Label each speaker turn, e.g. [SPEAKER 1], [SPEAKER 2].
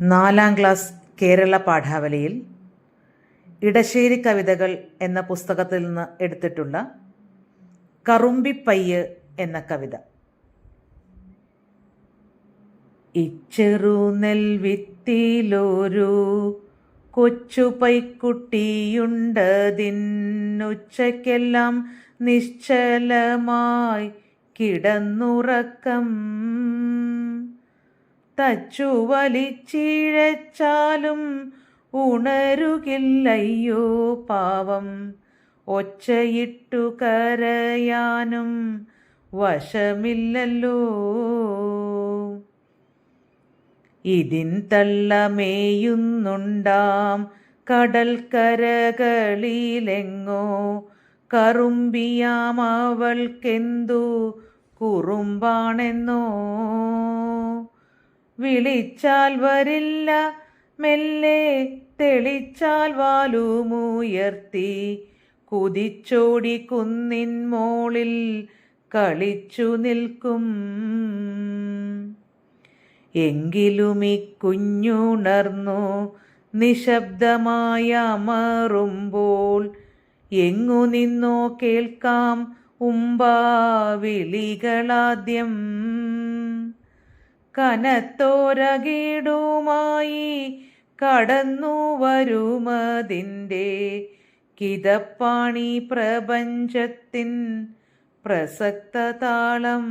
[SPEAKER 1] നാലാം ക്ലാസ് കേരള പാഠാവലിയിൽ ഇടശ്ശേരി കവിതകൾ എന്ന പുസ്തകത്തിൽ നിന്ന് എടുത്തിട്ടുള്ള കറുമ്പിപ്പയ്യ് എന്ന കവിത. ഇച്ചെറു നെൽവിത്തിലൊരു കൊച്ചു പൈക്കുട്ടിയുണ്ടതിന്നുച്ചയ്ക്കെല്ലാം നിശ്ചലമായി കിടന്നുറക്കം. തച്ചു വലിച്ചിഴച്ചാലും ഉണരുകില്ലയ്യോ പാവം. ഒച്ചയിട്ടു കരയാനും വശമില്ലല്ലോ. ഇതിൻ തള്ളമേയുന്നുണ്ടാം കടൽക്കരകളിലെങ്ങോ. കറുമ്പിയാം അവൾക്കെന്തു കുറുമ്പാണെന്നോ. വിളിച്ചാൽ വരില്ല. മെല്ലെ തെളിച്ചാൽ വാലുമുയർത്തി. കുതിച്ചോടി കുന്നിൻ മോളിൽ കളിച്ചു നിൽക്കും. എങ്കിലും ഈ കുഞ്ഞുണർന്നു നിശബ്ദമായ അമറുമ്പോൾ എങ്ങു നിന്നോ കേൾക്കാം ഉമ്പാവിളികളാദ്യം. കനത്തോരകീടുമായി കടന്നു വരുമതിന്റെ കിതപ്പാണി പ്രപഞ്ചത്തിൻ പ്രസക്ത താളം